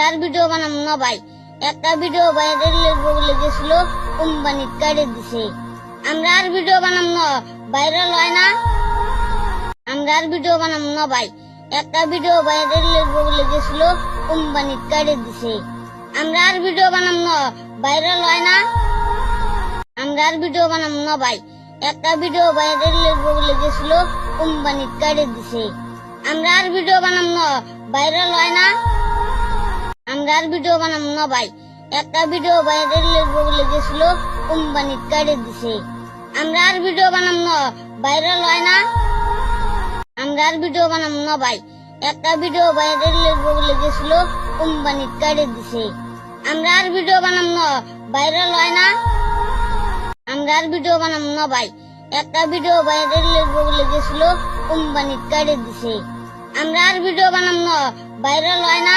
আমরা ভিডিও বানাম না ভাই। একটা ভিডিও ভাইরাল বলে গেছিল, কোম্পানি কাটে দিছে। আমরা আর ভিডিও বানাম না ভাইরাল হয় না। আমরা আর ভিডিও বানাম না ভাই। একটা ভিডিও ভাইরাল বলে গেছিল, কোম্পানি কাটে দিছে। আমরা আর ভিডিও বানাম না ভাইরাল হয় না। আমরা আর ভিডিও বানাম না ভাই। একটা ভিডিও ভাইরাল বলে গেছিল, কোম্পানি কাটে দিছে। আমরা আর ভিডিও বানাম না ভাইরাল হয় না। আমরা আর ভিডিও বানাম না ভাই একটা ভিডিও ভাইরাল বলে গেছিল কোম্পানি কাটে দিছে আমরা আর ভিডিও বানাম না ভাইরাল হয় না আমরা আর ভিডিও বানাম না ভাই একটা ভিডিও ভাইরাল বলে গেছিল কোম্পানি কাটে দিছে আমরা আর ভিডিও বানাম না ভাইরাল হয় না আমরা আর ভিডিও বানাম না ভাই একটা ভিডিও ভাইরাল বলে গেছিল কোম্পানি কাটে দিছে আমরা আর ভিডিও বানাম না ভাইরাল হয় না